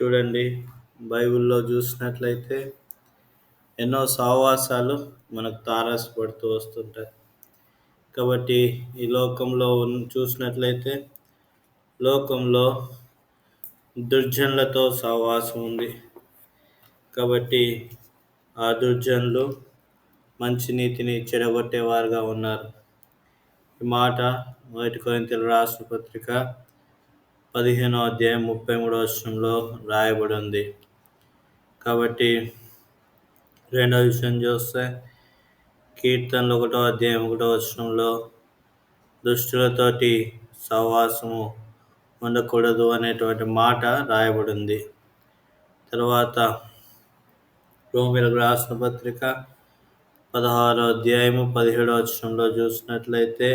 చూడండి బైబిల్లో చూసినట్లయితే ఎన్నో సావాసాలు మనకు తారసపడుతూ వస్తుంటాయి. కాబట్టి ఈ లోకంలో చూసినట్లయితే లోకంలో దుర్జనులతో సహవాసం ఉంది. కాబట్టి ఆ దుర్జనులు మంచి నీతిని చెడగొట్టేవారుగా ఉన్నారు. ఈ మాట మొదటి కొరింతలు రాసిన పత్రిక పదిహేనో అధ్యాయం ముప్పై మూడో వర్షంలో రాయబడి ఉంది కాబట్టి రెండో విషయం చూస్తే కీర్తనలు ఒకటో అధ్యాయం ఒకటో వర్షంలో దుష్టులతోటి సహవాసము ఉండకూడదు అనేటువంటి మాట రాయబడింది. తర్వాత రోమిలకు రాసిన పత్రిక పదహారో అధ్యాయము పదిహేడో వచనంలో చూసినట్లయితే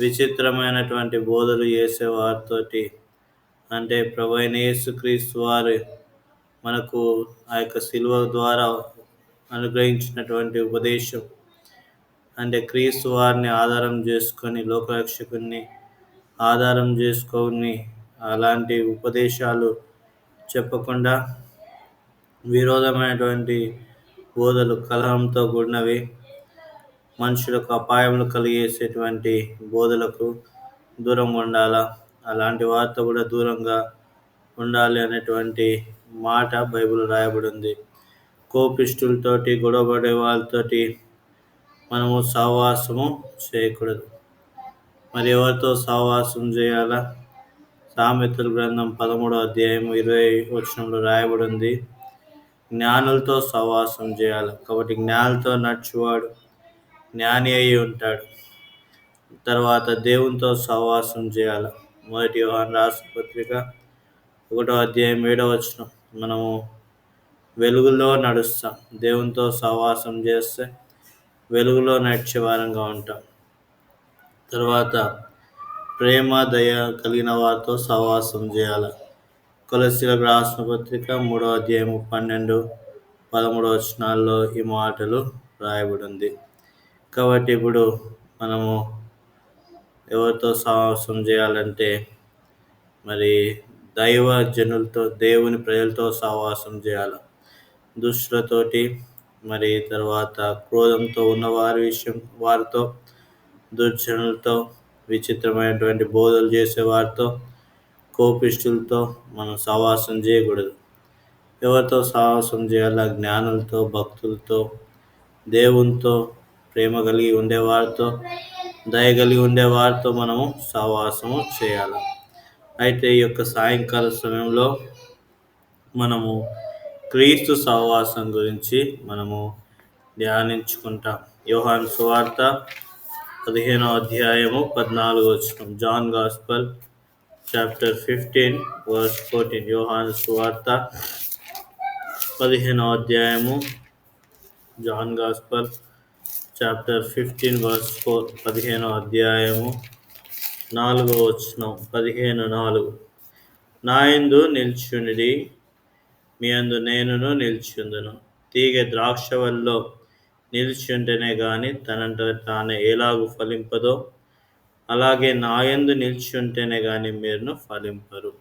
విచిత్రమైనటువంటి బోధలు చేసే వారితోటి అంటే ప్రభైన యేసుక్రీస్తు వారు మనకు ఆ యొక్క సిలువ ద్వారా అనుగ్రహించినటువంటి ఉపదేశం. అంటే క్రీస్తు వారిని ఆధారం చేసుకొని లోకరక్షకుని ఆధారం చేసుకొని అలాంటి ఉపదేశాలు చెప్పకుండా విరోధమైనటువంటి బోధలు కలహంతో కూడినవి. మనుషులకు అపాయములు కలిగేసేటువంటి బోధలకు దూరంగా ఉండాలా? అలాంటి వారితో కూడా దూరంగా ఉండాలి అనేటువంటి మాట బైబిల్ రాయబడి ఉంది కోపిష్టులతోటి గొడవపడే వాళ్ళతోటి మనము సహవాసము చేయకూడదు. మరి ఎవరితో సహవాసం చేయాలా? సామెతల గ్రంథం పదమూడో అధ్యాయం ఇరవై వచనంలో రాయబడి ఉంది జ్ఞానులతో సహవాసం చేయాలి. కాబట్టి జ్ఞానులతో నడుచువాడు జ్ఞాని అయి ఉంటాడు. తర్వాత దేవునితో సహవాసం చేయాలి. మొదటి యోహాన్ రాసిన పత్రిక ఒకటో అధ్యాయం ఏడో వచ్చిన మనము వెలుగులో నడుస్తాం. దేవునితో సహవాసం చేస్తే వెలుగులో నడిచే వారంగా ఉంటాం. తర్వాత ప్రేమ దయ కలిగిన వారితో సహవాసం చేయాలి. కొలసీలకు రాసిన పత్రిక మూడో అధ్యాయము పన్నెండు పదమూడో వచనాల్లో ఈ మాటలు రాయబడి ఉంది కాబట్టి ఇప్పుడు మనము ఎవరితో సావాసం చేయాలంటే మరి దైవ జనులతో దేవుని ప్రజలతో సహవాసం చేయాలి. దుష్టులతోటి మరి తర్వాత క్రోధంతో ఉన్న వారి విషయం వారితో దుర్జనులతో విచిత్రమైనటువంటి బోధలు చేసే వారితో కోపిష్టులతో మనం సహవాసం చేయకూడదు. ఎవరితో సహవాసం చేయాలా? జ్ఞానులతో భక్తులతో దేవునితో ప్రేమ కలిగి ఉండేవారితో దయ కలిగి ఉండేవారితో మనము సహవాసము చేయాలి. అయితే ఈ యొక్క సాయంకాల సమయంలో మనము క్రీస్తు సహవాసం గురించి మనము ధ్యానించుకుంటాం. యోహాన్ సువార్త పదిహేనో అధ్యాయము పద్నాలుగు వచ్చిన John gospel chapter fifteen verse fourteen. Yohan సువార్త పదిహేనో అధ్యాయము John gospel chapter fifteen verse four పదిహేనో అధ్యాయము నాలుగో వచ్చిన పదిహేను నాలుగు. నా యందు నిల్చునిడి మీ అందు నేనును నిల్చుందును. తీగ ద్రాక్షవల్లో నిల్చుంటేనే కానీ తనంత తానే ఎలాగు ఫలింపదో అలాగే నాయందు నిల్చుంటేనే కానీ మీరును ఫలింపరు.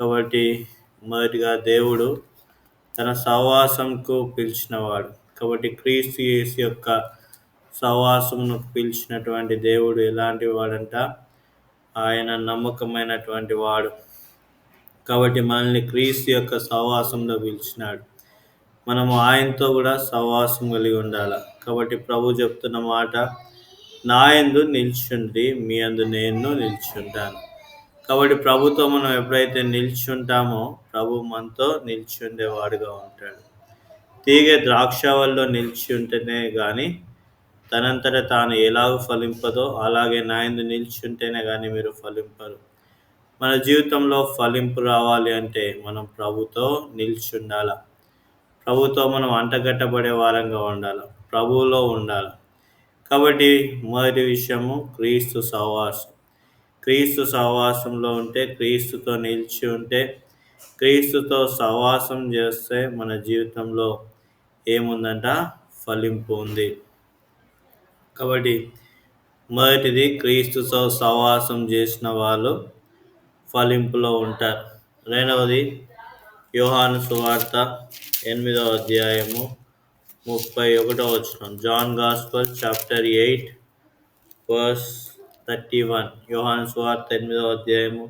కాబట్టి మొదటిగా దేవుడు తన సహవాసంకు పిలిచినవాడు. కాబట్టి క్రీస్తు యేసు యొక్క సహవాసమును పిలిచినటువంటి దేవుడు ఎలాంటి వాడంట ఆయన నమ్మకమైనటువంటి వాడు. కాబట్టి మనల్ని క్రీస్తు యొక్క సహవాసంలో పిలిచినాడు. మనము ఆయనతో కూడా సహవాసం కలిగి ఉండాలి. కాబట్టి ప్రభు చెప్తున్న మాట నా యందు నిల్చుండి మీ అందు నేను నిల్చుంటాను. కాబట్టి ప్రభుతో మనం ఎప్పుడైతే నిల్చుంటామో ప్రభు మనతో నిల్చుండేవాడుగా ఉంటాడు. ఉంటాడు తీగ ద్రాక్షవల్లో నిలిచి ఉంటేనే కానీ తనంతట తాను ఎలాగ ఫలింపదో అలాగే నాయందు నిలిచి ఉంటేనే కానీ మీరు ఫలింపరు. మన జీవితంలో ఫలింపు రావాలి అంటే మనం ప్రభుతో నిలిచి ఉండాలి ప్రభుతో మనం అంటగట్టబడే వారంగా ఉండాలి. ప్రభువులో ఉండాలి. కాబట్టి మొదటి విషయము క్రీస్తు సహవాసం. క్రీస్తు సహవాసంలో ఉంటే క్రీస్తుతో నిలిచి ఉంటే క్రీస్తుతో సహవాసం చేస్తే మన జీవితంలో ఏముందంట? ఫలింపు ఉంది. కాబట్టి మొదటిది క్రీస్తుతో సహవాసం చేసిన వాళ్ళు ఫలింపులో ఉంటారు. రెండవది యోహాను సువార్త ఎనిమిదవ అధ్యాయము ముప్పై ఒకటో వచ్చిన John gospel chapter eight verse thirty one. Yohanu సువార్త ఎనిమిదవ అధ్యాయము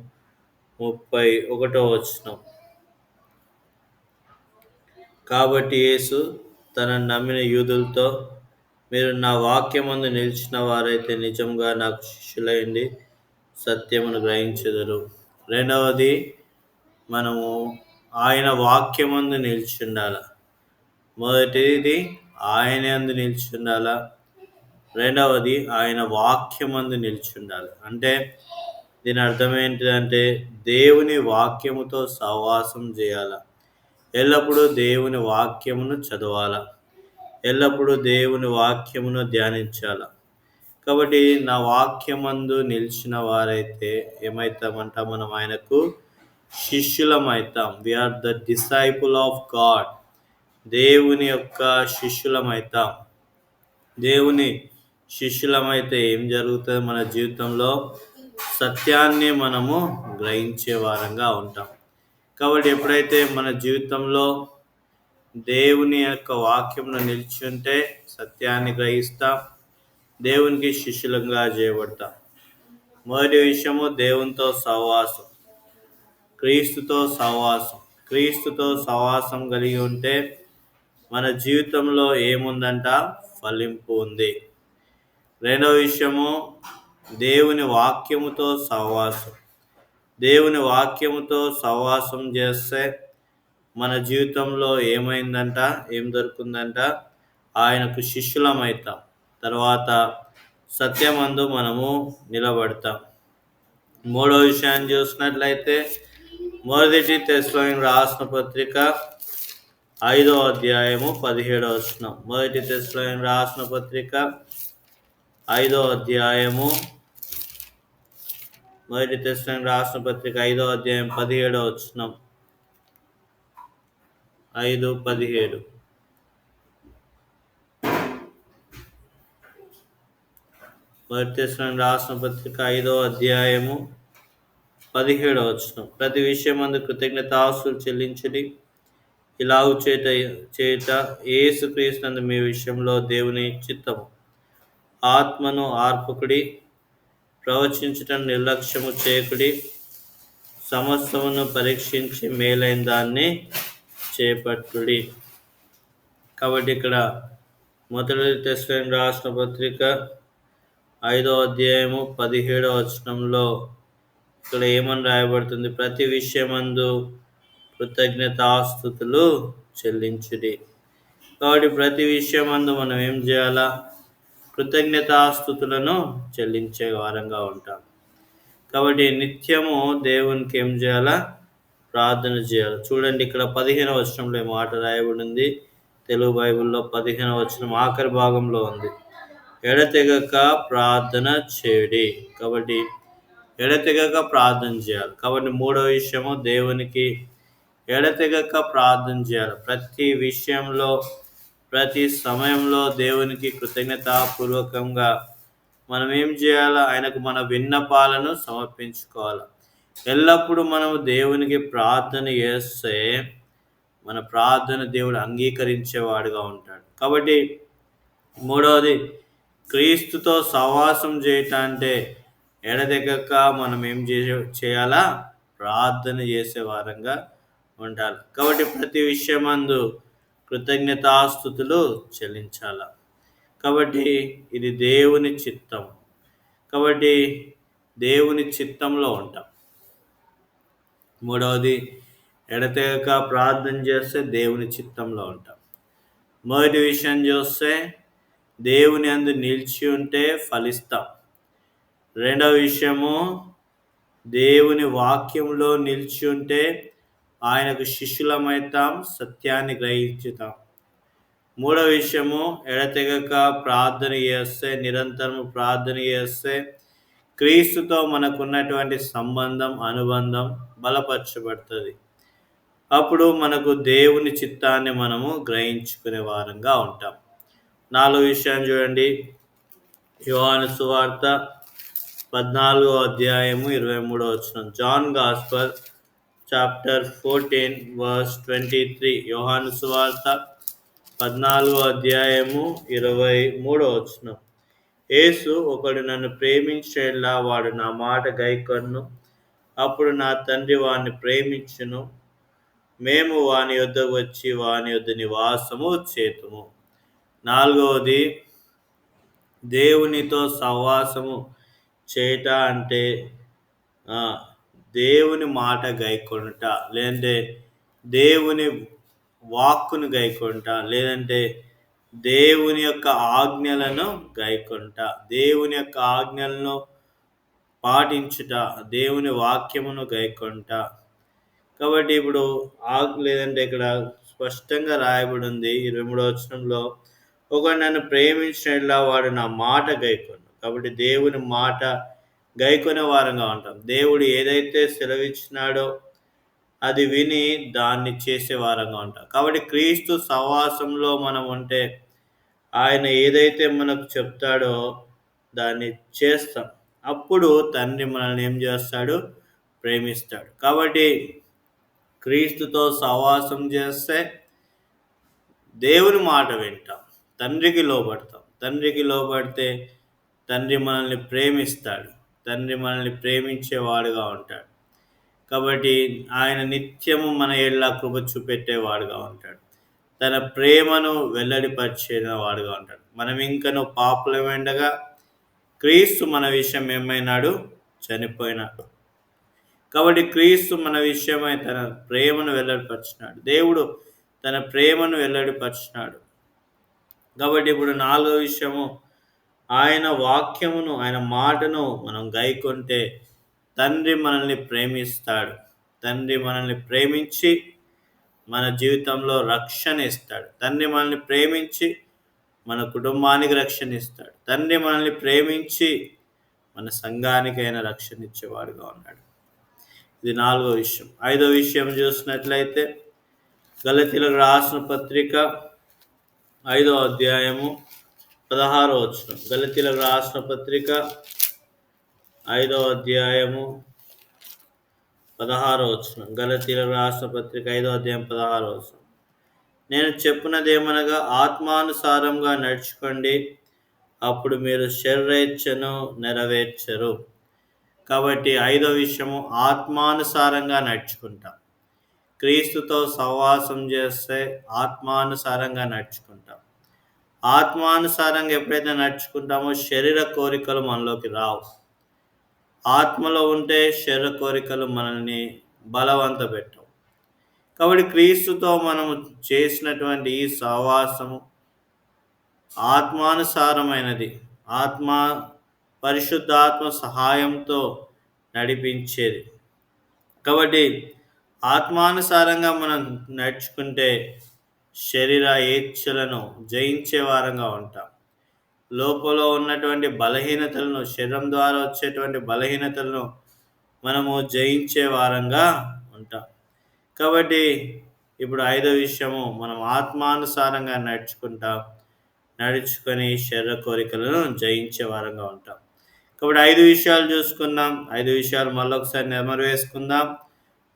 ముప్పై ఒకటో వచ్చిన కాబట్టి యేసు తన నమ్మిన యూదులతో మీరు నా వాక్యమందు నిలిచిన వారైతే నిజంగా నాకు శిష్యులైంది సత్యమును గ్రహించెదరు. రెండవది మనము ఆయన వాక్యమందు నిలిచి ఉండాల మొదటిది ఆయన అందు నిలిచి ఉండాల రెండవది ఆయన వాక్యమందు నిలిచి ఉండాలి అంటే దీని అర్థం ఏంటిదంటే దేవుని వాక్యముతో సహవాసం చేయాల. ఎల్లప్పుడూ దేవుని వాక్యమును చదవాల. ఎల్లప్పుడూ దేవుని వాక్యమును ధ్యానించాల? కాబట్టి నా వాక్యమందు నిలిచిన వారైతే ఏమవుతామంట మనం ఆయనకు శిష్యులమవుతాం we are the disciple of God దేవుని యొక్క శిష్యులమవుతాం దేవుని శిష్యులమైతే ఏం జరుగుతుంది మన జీవితంలో? సత్యాన్ని మనము గ్రహించే వారంగా ఉంటాం. కాబట్టి ఎప్పుడైతే మన జీవితంలో దేవుని యొక్క వాక్యంలో నిలిచుంటే సత్యాన్ని గ్రహిస్తాం. దేవునికి శిష్యులంగా చేయబడతాం. మొదటి విషయము దేవునితో సహవాసం. క్రీస్తుతో సహవాసం. క్రీస్తుతో సహవాసం కలిగి ఉంటే మన జీవితంలో ఏముందంట? ఫలింపు ఉంది. రెండవ విషయము దేవుని వాక్యముతో సహవాసం. దేవుని వాక్యముతో సహవాసం చేస్తే మన జీవితంలో ఏమైందంట ఏం దొరుకుందంట ఆయనకు శిష్యులమవుతాం తర్వాత సత్యమందు మనము నిలబడతాం. మూడో విషయాన్ని చూసినట్లయితే మొదటి తెస్లోని రాసిన పత్రిక ఐదో అధ్యాయము పదిహేడో వచ్చిన మొదటి తెస్లోని రాసిన పత్రిక ఐదో అధ్యాయము మొదటి తెస్లోని రాసిన పత్రిక ఐదో అధ్యాయం పదిహేడో వచ్చినాం ఐదు పదిహేడు. మొదటి రాసిన పత్రిక ఐదో అధ్యాయము పదిహేడవ వచ్చిన ప్రతి విషయం అందు కృతజ్ఞతాసులు చెల్లించడి ఇలాగు చేత చేత ఏసుక్రీస్తునందు మీ విషయంలో దేవుని చిత్తము. ఆత్మను ఆర్పకుడి ప్రవచించటం నిర్లక్ష్యము చేయకుడి సమస్తమును పరీక్షించి మేలైన దాన్ని చేపట్టుడి. కాబట్టి ఇక్కడ మొదటి తెస్లైన్ రాసిన పత్రిక ఐదో అధ్యాయము పదిహేడో వచనంలో ఇక్కడ ఏమని రాయబడుతుంది? ప్రతి విషయమందు కృతజ్ఞతాస్థుతులు చెల్లించుడి. కాబట్టి ప్రతి విషయమందు మనం ఏం చేయాలా? కృతజ్ఞతాస్థుతులను చెల్లించే వారంగా ఉంటాం. కాబట్టి నిత్యము దేవునికి ఏం చేయాలా? ప్రార్థన చేయాలి. చూడండి ఇక్కడ పదిహేను వచనంలో మాట రాయబడింది. తెలుగు బైబిల్లో పదిహేను వచనం ఆఖరి భాగంలో ఉంది. ఎడతెగక ప్రార్థన చేయడి కాబట్టి ఎడతెగక ప్రార్థన చేయాలి. కాబట్టి మూడో విషయము దేవునికి ఎడతెగక ప్రార్థన చేయాలి. ప్రతి విషయంలో ప్రతి సమయంలో దేవునికి కృతజ్ఞతాపూర్వకంగా మనం ఏం చేయాలి? ఆయనకు మన విన్నపాలను సమర్పించుకోవాలి. ఎల్లప్పుడూ మనము దేవునికి ప్రార్థన చేస్తే మన ప్రార్థన దేవుడు అంగీకరించేవాడుగా ఉంటాడు. కాబట్టి మూడవది క్రీస్తుతో సహవాసం చేయటం అంటే ఎడదెగక మనం ఏం చేయాలా? ప్రార్థన చేసే వారంగా ఉండాలి. కాబట్టి ప్రతి విషయమందు కృతజ్ఞతాస్థుతులు చెల్లించాల? కాబట్టి ఇది దేవుని చిత్తం. కాబట్టి దేవుని చిత్తంలో ఉంటాం. మూడవది ఎడతెగక ప్రార్థన చేస్తే దేవుని చిత్తంలో ఉంటాం. మొదటి విషయం చూస్తే దేవుని అందు నిలిచి ఉంటే ఫలిస్తాం. రెండవ విషయము దేవుని వాక్యంలో నిలిచి ఉంటే ఆయనకు శిష్యులమైతాం సత్యాన్ని గ్రహించుతాం. మూడవ విషయము ఎడతెగక ప్రార్థన చేస్తే నిరంతరం ప్రార్థన చేస్తే క్రీస్తుతో మనకున్నటువంటి సంబంధం అనుబంధం బలపరచబడుతుంది. అప్పుడు మనకు దేవుని చిత్తాన్ని మనము గ్రహించుకునే వారంగా ఉంటాం. నాలుగు విషయం చూడండి. యోహాను సువార్త పద్నాలుగో అధ్యాయము ఇరవై మూడో వచ్చిన John gospel chapter fourteen verse twenty three. Yohanu సువార్త పద్నాలుగో అధ్యాయము ఇరవై మూడో వచనం. యేసు ఒకడు నన్ను ప్రేమించేలా వాడు నా మాట గైకొన్ను. అప్పుడు నా తండ్రి వాడిని ప్రేమించును. మేము వాని యొద్దకు వచ్చి వాని యొద్ద నివాసము చేతుము. నాలుగవది దేవునితో సహవాసము చేయట అంటే దేవుని మాట గైకొనుట. లేదంటే దేవుని వాక్కును గైకొనుట. లేదంటే దేవుని యొక్క ఆజ్ఞలను గైకొనుట దేవుని యొక్క ఆజ్ఞలను పాటించుట దేవుని వాక్యమును గైకొనుట. కాబట్టి ఇప్పుడు ఆగ్ లేదంటే ఇక్కడ స్పష్టంగా రాయబడి ఉంది ఇరవై మూడో వచనంలో. ఒక నన్ను ప్రేమించినట్లా వాడు నా మాట గైకొను. కాబట్టి దేవుని మాట గైకొనే వారంగా ఉంటాం. దేవుడు ఏదైతే సెలవిచ్చినాడో అది విని దాన్ని చేసే వారంగా ఉంటాం. కాబట్టి క్రీస్తు సహవాసంలో మనం ఉంటే ఆయన ఏదైతే మనకు చెప్తాడో దాన్ని చేస్తాం. అప్పుడు తండ్రి మనల్ని ఏం చేస్తాడు? ప్రేమిస్తాడు. కాబట్టి క్రీస్తుతో సహవాసం చేస్తే దేవుని మాట వింటాం. తండ్రికి లోబడతాం. తండ్రికి లోబడితే తండ్రి మనల్ని ప్రేమిస్తాడు. తండ్రి మనల్ని ప్రేమించేవాడుగా ఉంటాడు. కాబట్టి ఆయన నిత్యము మన ఏళ్ళ కృప చూపెట్టేవాడుగా ఉంటాడు. తన ప్రేమను వెల్లడిపరిచిన వాడుగా ఉంటాడు. మనం ఇంకను పాపులమెండగా క్రీస్తు మన విషయం ఏమైనాడు? చనిపోయినాడు. కాబట్టి క్రీస్తు మన విషయమై తన ప్రేమను వెల్లడిపరిచినాడు. దేవుడు తన ప్రేమను వెల్లడిపరిచినాడు. కాబట్టి ఇప్పుడు నాలుగో విషయము ఆయన వాక్యమును ఆయన మాటను మనం గైకొంటే తండ్రి మనల్ని ప్రేమిస్తాడు. తండ్రి మనల్ని ప్రేమించి మన జీవితంలో రక్షణ ఇస్తాడు. తండ్రి మనల్ని ప్రేమించి మన కుటుంబానికి రక్షణ ఇస్తాడు. తండ్రి మనల్ని ప్రేమించి మన సంఘానికైనా రక్షణ ఇచ్చేవాడుగా ఉన్నాడు. ఇది నాలుగో విషయం. ఐదో విషయం చూసినట్లయితే గలతీలకు రాసిన పత్రిక ఐదో అధ్యాయము పదహారో వచ్చిన గలతీలకు రాసిన పత్రిక ఐదో అధ్యాయము పదహారో వచనం. గలతీలకు రాష్ట్రపత్రిక పత్రిక ఐదో అధ్యాయం పదహారో వచనం. నేను చెప్పినదేమనగా ఆత్మానుసారంగా నడుచుకోండి అప్పుడు మీరు శరీరేచ్ఛను నెరవేర్చరు. కాబట్టి ఐదో విషయము ఆత్మానుసారంగా నడుచుకుంటాం. క్రీస్తుతో సహవాసం చేస్తే ఆత్మానుసారంగా నడుచుకుంటాం. ఆత్మానుసారంగా ఎప్పుడైతే నడుచుకుంటామో శరీర కోరికలు మనలోకి రావు. ఆత్మలో ఉంటే శరీర కోరికలు మనల్ని బలవంత పెట్టవు కాబట్టి క్రీస్తుతో మనము చేసినటువంటి ఈ సహవాసము ఆత్మానుసారమైనది. ఆత్మ పరిశుద్ధాత్మ సహాయంతో నడిపించేది. కాబట్టి ఆత్మానుసారంగా మనం నడుచుకుంటే శరీర ఏచ్ఛలను జయించే వారంగా ఉంటాం. లోపల ఉన్నటువంటి బలహీనతలను శరీరం ద్వారా వచ్చేటువంటి బలహీనతలను మనము జయించే వారంగా ఉంటాం. కాబట్టి ఇప్పుడు ఐదో విషయము మనం ఆత్మానుసారంగా నడుచుకుంటాం. నడుచుకొని శరీర కోరికలను జయించే వారంగా ఉంటాం. కాబట్టి ఐదు విషయాలు చూసుకుందాం. ఐదు విషయాలు మళ్ళొకసారి నెమరు వేసుకుందాం.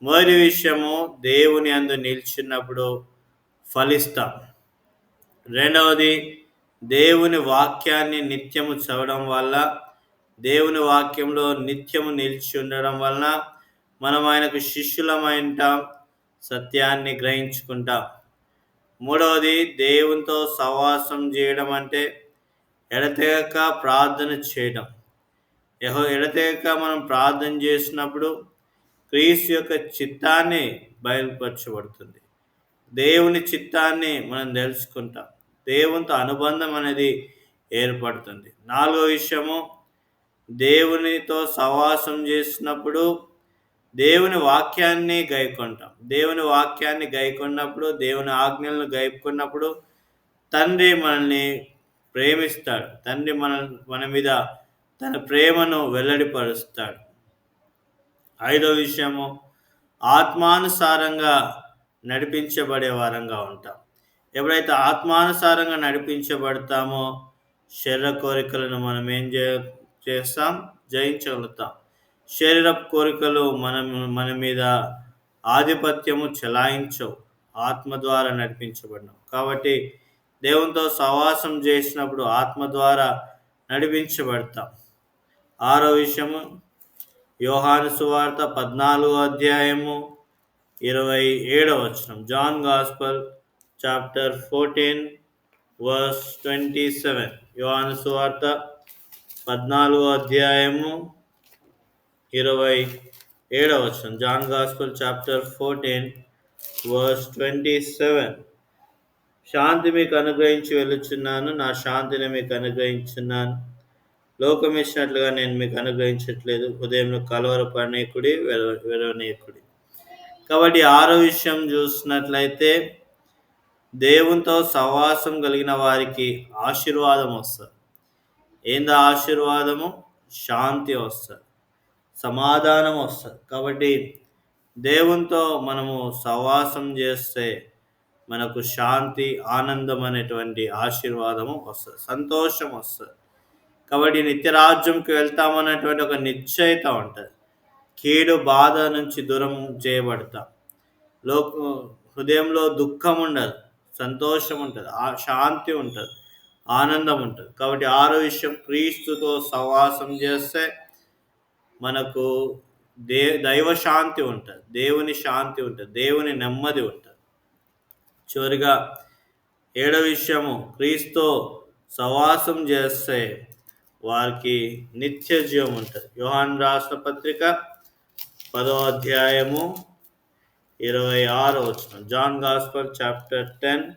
మొదటి విషయము దేవుని అందు నిలిచినప్పుడు ఫలిస్తాం. రెండవది దేవుని వాక్యాన్ని నిత్యము చదవడం వల్ల దేవుని వాక్యంలో నిత్యము నిలిచి ఉండడం వలన మనం ఆయనకు శిష్యులమైంటాం సత్యాన్ని గ్రహించుకుంటాం. మూడవది దేవునితో సహవాసం చేయడం అంటే ఎడతెగక ప్రార్థన చేయడం. యహో ఎడతెగక మనం ప్రార్థన చేసినప్పుడు క్రీస్తు యొక్క చిత్తాన్ని బయలుపరచబడుతుంది. దేవుని చిత్తాన్ని మనం తెలుసుకుంటాం. దేవునితో అనుబంధం అనేది ఏర్పడుతుంది. నాలుగో విషయము దేవునితో సహవాసం చేసినప్పుడు దేవుని వాక్యాన్ని గైకొంటాం. దేవుని వాక్యాన్ని గైకొన్నప్పుడు దేవుని ఆజ్ఞలను గైకొన్నప్పుడు తండ్రి మనల్ని ప్రేమిస్తాడు. తండ్రి మన మన మీద తన ప్రేమను వెల్లడిపరుస్తాడు. ఐదో విషయము ఆత్మానుసారంగా నడిపించబడే వారంగా ఉంటాం. ఎప్పుడైతే ఆత్మానుసారంగా నడిపించబడతామో శరీర కోరికలను మనం ఏం చే చేస్తాం? జయించగలుగుతాం. శరీర కోరికలు మనం మన మీద ఆధిపత్యము చెలాయించవు. ఆత్మ ద్వారా నడిపించబడినావు. కాబట్టి దేవునితో సహవాసం చేసినప్పుడు ఆత్మ ద్వారా నడిపించబడతాం. ఆరో విషయము యోహాను సువార్త పద్నాలుగో అధ్యాయము ఇరవై ఏడవ వచనం. John gospel chapter fourteen verse twenty seven Yohanu సువార్త పద్నాలుగో అధ్యాయము ఇరవై ఏడవ వచనం. John gospel chapter fourteen verse twenty seven శాంతి మీకు అనుగ్రహించి వెళ్ళుచున్నాను నా శాంతిని మీకు అనుగ్రహించున్నాను. లోకం ఇచ్చినట్లుగా నేను మీకు అనుగ్రహించట్లేదు ఉదయంలో కలవరపడనీకుడి వెరవనీయకుడి కాబట్టి ఆరో విషయం చూసినట్లయితే దేవునితో సహవాసం కలిగిన వారికి ఆశీర్వాదం వస్తుంది. ఏంది ఆశీర్వాదము? శాంతి వస్తుంది. సమాధానం వస్తుంది. కాబట్టి దేవునితో మనము సహవాసం చేస్తే మనకు శాంతి ఆనందం అనేటువంటి ఆశీర్వాదము వస్తుంది. సంతోషం వస్తుంది. కాబట్టి నిత్యరాజ్యంకి వెళ్తామన్నటువంటి ఒక నిశ్చయిత ఉంటుంది. కీడు బాధ నుంచి దూరం చేయబడతాం. లో హృదయంలో దుఃఖం ఉండదు. సంతోషం ఉంటుంది ఆ శాంతి ఉంటుంది ఆనందం ఉంటుంది కాబట్టి ఆరో విషయం క్రీస్తుతో సహవాసం చేస్తే మనకు దే దైవ శాంతి ఉంటుంది. దేవుని శాంతి ఉంటుంది. దేవుని నెమ్మది ఉంటుంది. చివరిగా ఏడవ విషయము క్రీస్తు సవాసం చేస్తే వారికి నిత్య జీవం ఉంటుంది యోహాన్ రాష్ట్ర పత్రిక పదో అధ్యాయము ఇరవై ఆరు వచ్చిన John gospel chapter ten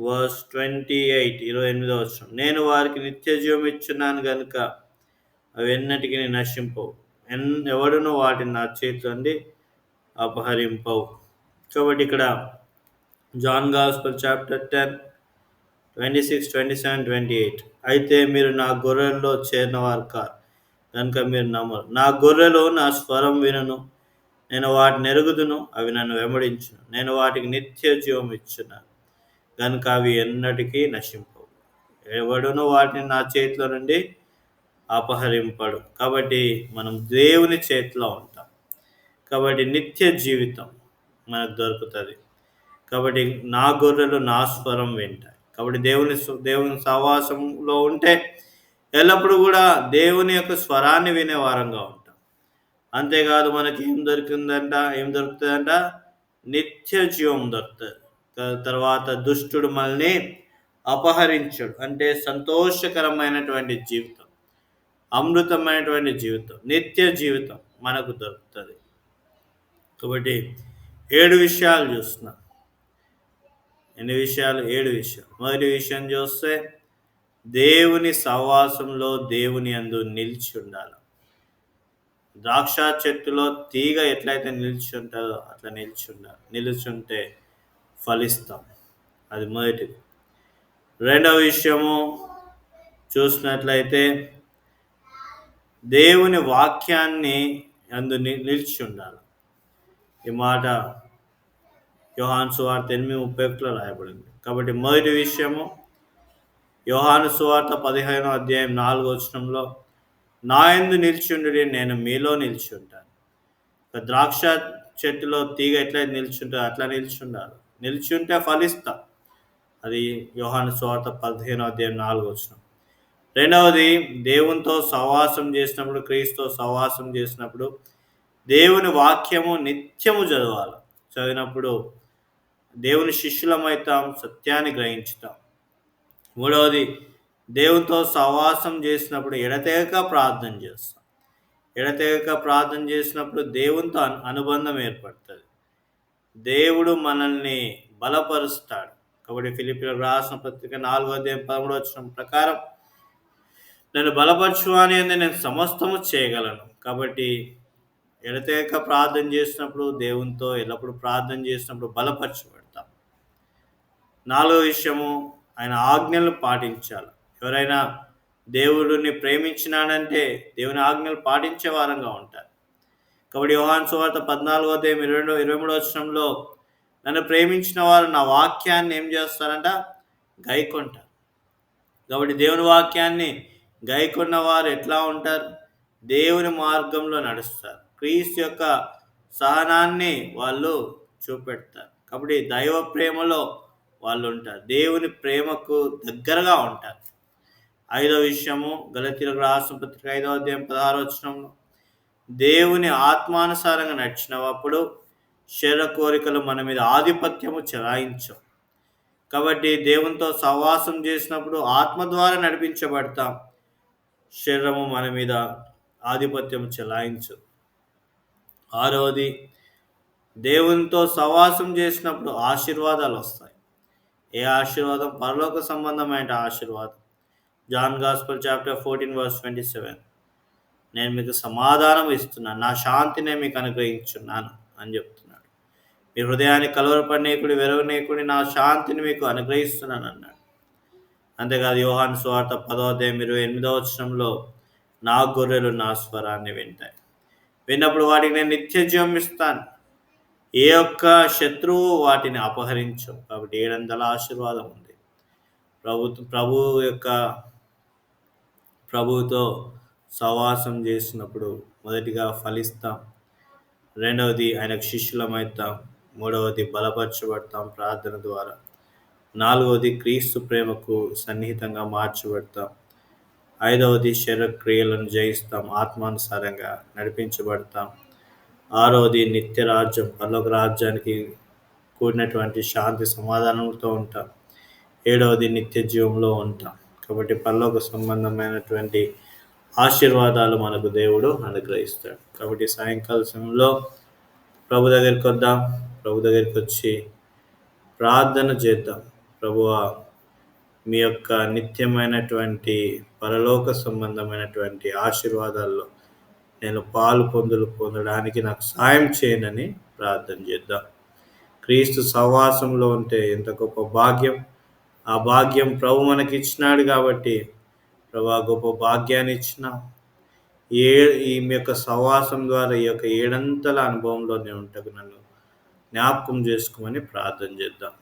verse twenty eight ఇరవై ఎనిమిదో వచ్చిన నేను వారికి నిత్య జీవం ఇచ్చున్నాను కనుక అవి ఎన్నటికి నశింపవు. ఎన్ ఎవడును వాటిని నా చేతిలో అపహరింపవు. కాబట్టి ఇక్కడ John gospel chapter ten twenty six twenty seven twenty eight. అయితే మీరు నా గొర్రెల్లో చేరిన వారు కారు. కనుక మీరు నమ్మరు. నా గొర్రెలు నా స్వరం వినను. నేను వాటిని ఎరుగుదును అవి నన్ను వెంబడించును. నేను వాటికి నిత్య జీవం ఇచ్చున్నాను కనుక అవి ఎన్నటికీ నశింపవు. ఎవడును వాటిని నా చేతిలో నుండి అపహరింపడు. కాబట్టి మనం దేవుని చేతిలో ఉంటాం. కాబట్టి నిత్య జీవితం మనకు దొరుకుతుంది. కాబట్టి నా గొర్రెలు నా స్వరం వింటాయి. కాబట్టి దేవుని దేవుని సహవాసంలో ఉంటే ఎల్లప్పుడూ కూడా దేవుని యొక్క స్వరాన్ని వినే వారంగా ఉంటాం. అంతేకాదు మనకి ఏం దొరికిందంట? ఏం దొరుకుతుందంట? నిత్య జీవం దొరుకుతుంది. తర్వాత దుష్టుడు మనల్ని అపహరించడు. అంటే సంతోషకరమైనటువంటి జీవితం అమృతమైనటువంటి జీవితం నిత్య జీవితం మనకు దొరుకుతుంది. కాబట్టి ఏడు విషయాలు చూస్తున్నాం. ఎన్ని విషయాలు? ఏడు విషయాలు. మొదటి విషయం చూస్తే దేవుని సహవాసంలో దేవుని అందు నిలిచి ఉండాలి. ద్రాక్ష చెట్టులో తీగ ఎట్లయితే నిలిచి ఉంటుందో అట్లా నిలిచి నిలుచుంటే ఫలిస్తాం. అది మొదటిది. రెండవ విషయము చూసినట్లయితే దేవుని వాక్యాన్ని అందు నిలిచి ఉండాలి. ఈ మాట యోహాను సువార్త ఎనిమిది ముప్పై ఒకటిలో రాయబడింది. కాబట్టి మొదటి విషయము యోహాను సువార్త పదిహేనో అధ్యాయం నాలుగో వచనంలో నా ఎందు నిలిచిండు నేను మీలో నిలిచి ఉంటాను. ద్రాక్ష చెట్టులో తీగ ఎట్లా నిల్చుంటారు అట్లా నిల్చుండాలి నిలిచి ఉంటే ఫలిస్తా. అది యోహాను స్వార్థ పదిహేనో అధ్యాయం నాలుగు వచ్చిన రెండవది దేవునితో సహవాసం చేసినప్పుడు క్రీస్తుతో సహవాసం చేసినప్పుడు దేవుని వాక్యము నిత్యము చదవాలి. చదివినప్పుడు దేవుని శిష్యులమైతాం సత్యాన్ని గ్రహించుతాం. మూడవది దేవునితో సహవాసం చేసినప్పుడు ఎడతెగక ప్రార్థన చేస్తాం. ఎడతెగక ప్రార్థన చేసినప్పుడు దేవునితో అనుబంధం ఏర్పడుతుంది. దేవుడు మనల్ని బలపరుస్తాడు. కాబట్టి ఫిలిపిల రాసిన పత్రిక నాలుగో అధ్యాయం పదమూడు వచ్చిన ప్రకారం నేను బలపరచు అని నేను సమస్తము చేయగలను. కాబట్టి ఎడతెగక ప్రార్థన చేసినప్పుడు దేవునితో ఎల్లప్పుడూ ప్రార్థన చేసినప్పుడు బలపరచబడతాం. నాలుగో విషయము ఆయన ఆజ్ఞలు పాటించాలి. ఎవరైనా దేవుడిని ప్రేమించినాడంటే దేవుని ఆజ్ఞలు పాటించే వారంగా ఉంటారు. కాబట్టి యోహాన్ సువార్త పద్నాలుగో అధ్యాయం ఇరవై రెండు ఇరవై మూడో వచ్చంలో నన్ను ప్రేమించిన వారు నా వాక్యాన్ని ఏం చేస్తారంట? గైకొంటారు. కాబట్టి దేవుని వాక్యాన్ని గైకొన్న వారు ఎట్లా ఉంటారు? దేవుని మార్గంలో నడుస్తారు. క్రీస్తు యొక్క సహనాన్ని వాళ్ళు చూపెడతారు. కాబట్టి దైవ ప్రేమలో వాళ్ళు ఉంటారు. దేవుని ప్రేమకు దగ్గరగా ఉంటారు. ఐదో విషయము గలతీలకు రాసిన పత్రిక ఐదో అధ్యాయం పదహారు వచనంలో దేవుని ఆత్మానుసారంగా నడిచినప్పుడు శరీర కోరికలు మన మీద ఆధిపత్యము చెలాయించం కాబట్టి దేవునితో సహవాసం చేసినప్పుడు ఆత్మ ద్వారా నడిపించబడతాం. శరీరము మన మీద ఆధిపత్యం చెలాయించు ఆరవది దేవునితో సహవాసం చేసినప్పుడు ఆశీర్వాదాలు వస్తాయి. ఏ ఆశీర్వాదం? పరలోక సంబంధమైన ఆశీర్వాదం. John gospel chapter fourteen verse twenty seven. నేను మీకు సమాధానం ఇస్తున్నాను నా శాంతినే మీకు అనుగ్రహించున్నాను అని చెప్తున్నాడు. మీ హృదయాన్ని కలవరపడనీకుడి వెరవనీకుడి నా శాంతిని మీకు అనుగ్రహిస్తున్నాను అన్నాడు. అంతేకాదు యోహాన్ స్వార్థ పదోదయం ఇరవై ఎనిమిదో వచనంలో నా గొర్రెలు నా స్వరాన్ని వింటాయి. విన్నప్పుడు వాటికి నేను నిత్య జీవం ఇస్తాను. ఏ ఒక్క శత్రువు వాటిని అపహరించు కాబట్టి ఏడందల ఆశీర్వాదం ఉంది. ప్రభుత్వ ప్రభు యొక్క ప్రభువుతో సవాసం చేసినప్పుడు మొదటిగా ఫలిస్తాం. రెండవది ఆయనకు శిష్యులమవుతాం మూడవది బలపరచబడతాం ప్రార్థన ద్వారా. నాలుగవది క్రీస్తు ప్రేమకు సన్నిహితంగా మార్చబడతాం. ఐదవది శరీరక్రియలను జయిస్తాం. ఆత్మానుసారంగా నడిపించబడతాం. ఆరవది నిత్య రాజ్యం పర్లోక రాజ్యానికి కూడినటువంటి శాంతి సమాధానంతో ఉంటాం. ఏడవది నిత్య జీవంలో ఉంటాం. కాబట్టి పరలోక సంబంధమైనటువంటి ఆశీర్వాదాలు మనకు దేవుడు అనుగ్రహిస్తాడు. కాబట్టి సాయంకాల సమయంలో ప్రభు దగ్గరికి వద్దాం. ప్రభు దగ్గరికి వచ్చి ప్రార్థన చేద్దాం. ప్రభువా మీ యొక్క నిత్యమైనటువంటి పరలోక సంబంధమైనటువంటి ఆశీర్వాదాల్లో నేను పాలు పొందులు పొందడానికి నాకు సాయం చేయనని ప్రార్థన చేద్దాం. క్రీస్తు సహవాసంలో ఉంటే ఎంత గొప్ప భాగ్యం. ఆ భాగ్యం ప్రభు మనకి ఇచ్చినాడు కాబట్టి ప్రభా గొప్ప భాగ్యాన్ని ఇచ్చిన. ఏ ఈ యొక్క సహవాసం ద్వారా ఈ యొక్క ఏడంతల అనుభవంలో నేను ఉంటకు నన్ను జ్ఞాపకం చేసుకోమని ప్రార్థన చేద్దాం.